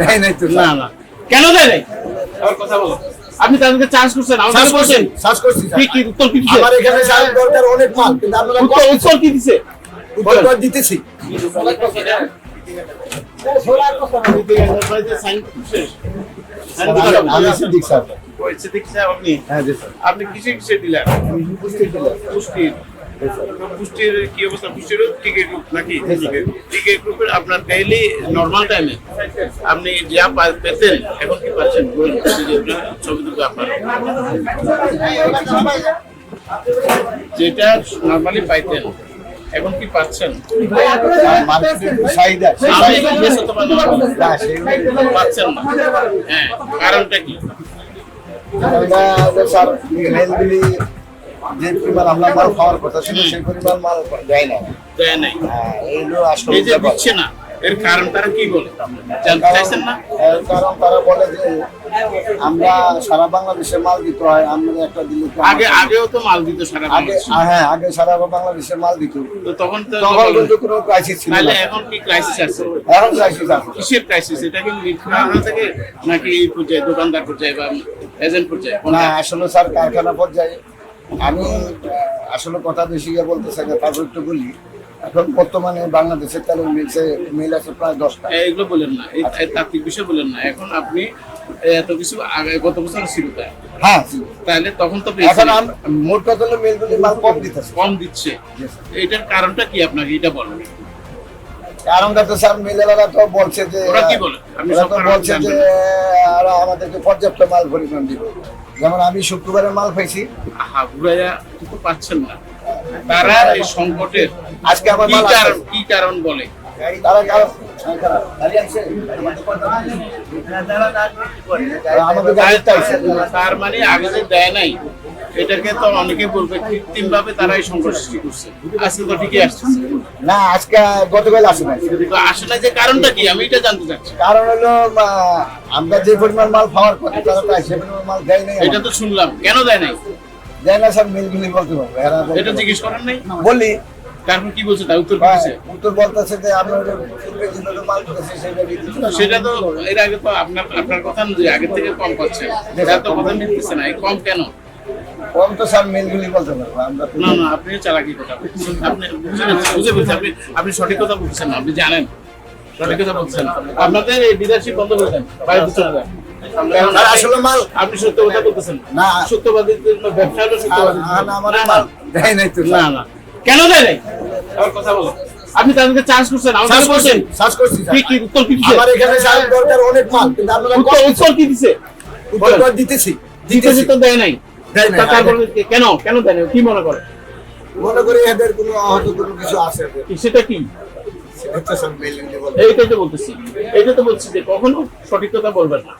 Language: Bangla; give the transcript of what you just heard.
দেয় নাই তো না না। কেন দেয় নাই? আমার কথা বলো। আপনি তাদেরকে চার্জ করছেন করছি বলছেন শ্বাস করছি কি কি উত্তর কি দিছে? আমার এখানে সাহেব দরকার অনেক মাল কিন্তু আপনারা উত্তর উত্তর কি দিছে? উত্তর দিতেছি। আপনি। হ্যাঁ জি স্যার। আপনি কিসে কিসে দিলেন? পুষ্টির। পুষ্টির কি অবস্থা? পুষ্টির টিকেট গ্রুপ নাকি? টিকেট গ্রুপের আপনার ডেইলি নর্মাল টাইমে আপনি যা পেতেন এখন কি পাচ্ছেন? ছবি দুটো আপনার যেটা নর্মালি পাইতেন এখন কি পাচ্ছেন? পাচ্ছেন না। হ্যাঁ কারণটা কি? যে পরিমাণ আমরা মাল খাওয়ার কথা ছিল সেই পরিমাণ মাল দেয় না দেয় নাই। হ্যাঁ, এইগুলো আসলে এই যে দিচ্ছে না এর কারণ তারা কি বলে? চাইছেন না? এর কারণ তারা বলে যে আমরা সারা বাংলাদেশে মাল দিতে হয় আমরা একটা দিলে আগে আগেও তো মাল দিত সারা আগে হ্যাঁ আগে সারা বাংলাদেশে মাল দিত। তো তখন তো তখন কিন্তু কোনো ক্রাইসিস ছিল না। এখন কি ক্রাইসিস আছে? এখন ক্রাইসিস আছে। কিসের ক্রাইসিস এটা কি কারখানা থেকে? নাকি এই পর্যায়ে দোকানদার পর্যায়ে বা এজেন্ট পর্যায়ে? না আসলে স্যার কারখানা পর্যায়ে আমি আসলে কথা বেশি ইয়ে বলতে চাই না তারপর একটু বলি। এখন বর্তমানে বাংলাদেশের তেলের মিলছে মিল আছে প্রায় দশটা। এইগুলো বলেন না এই এই তাত্ত্বিক বিষয় বলেন না। এখন আপনি এত কিছু আগে গত বছর ছিল তাই। হ্যাঁ তাহলে তখন তো এখন মোট কথা হলো মিলগুলি মাল কম দিতেছে। কম দিচ্ছে। এটার কারণটা কি আপনাকে এটা বলেন। কারণটা তো স্যার মিলেরা তো বলছে যে ওরা তো বলছে যে। ওরা আমাদেরকে পর্যাপ্ত মাল পরিমাণ দিবে। যেমন আমি শুক্রবারে মাল পাইছি। ঘুরাইয়া পাচ্ছেন না। তারা এই সংকটের আজকে আমার। কি কারণ বলে? তারা মানে আগে যে দেয় নাই এটাকে তো অনেকে বলবে কৃত্রিম ভাবে তারা এই করছে। আজকে তো ঠিকই আসছে। না আজকে গতকাল আসে নাই। আসে না যে কারণটা কি? আমি এটা জানতে চাচ্ছি। কারণ হলো আমরা যে পরিমাণ মাল খাওয়ার কথা তারা তাই সে পরিমাণ মাল দেয় নাই এটা তো শুনলাম। কেন দেয় নাই? দেয় না স্যার মিলগুলি বলতে পারব। এটা জিজ্ঞেস করেন নাই? বলি তারপর কি বলছে? তার উত্তর হ্যাঁ, উত্তর বলতেছে যে করেছি। সেটা তো এর আগে তো আপনার আপনার কথা অনুযায়ী আগের থেকে কম পাচ্ছে। এটা তো কথা মিলতেছে না। কম কেন? কম তো স্যার মিলগুলি বলতে পারব আমরা না না আপনি চালাকি কথা বলছেন। আপনি বুঝে বুঝে বলছেন। আপনি আপনি সঠিক কথা বলছেন আপনি জানেন। সঠিক কথা বলছেন। আপনাদের এই ডিলারশিপ বন্ধ করে দেন বাইরে চলে যান আসলে মাল আপনি সত্য কথা বলতেছেন। না। সত্যবাদী। ব্যবসা হলো সত্যবাদী না, তো না না। কেন দেয় নাই? কথা বলো। আপনি তাদেরকে চার্জ করছেন আমাকে বলছেন। শ্বাস করছি কি কি উত্তর কি দিছে? আমার এখানে সাহেব দরকার অনেক মাল কিন্তু আপনারা উত্তর উত্তর কি দিছে? উত্তর দিতেছি দিতেছি তো দেয় নাই। দেয় নাই। তা কেন কেন দেয় নাই? কি মনে করে? মনে করি এদের কোনো হয়তো কোনো কিছু আছে সেটা কি? সেটা তো স্যার মিলগুলি বলতে এইটাই তো বলতেছি। তো বলছি যে কখনো সঠিক কথা বলবেন না।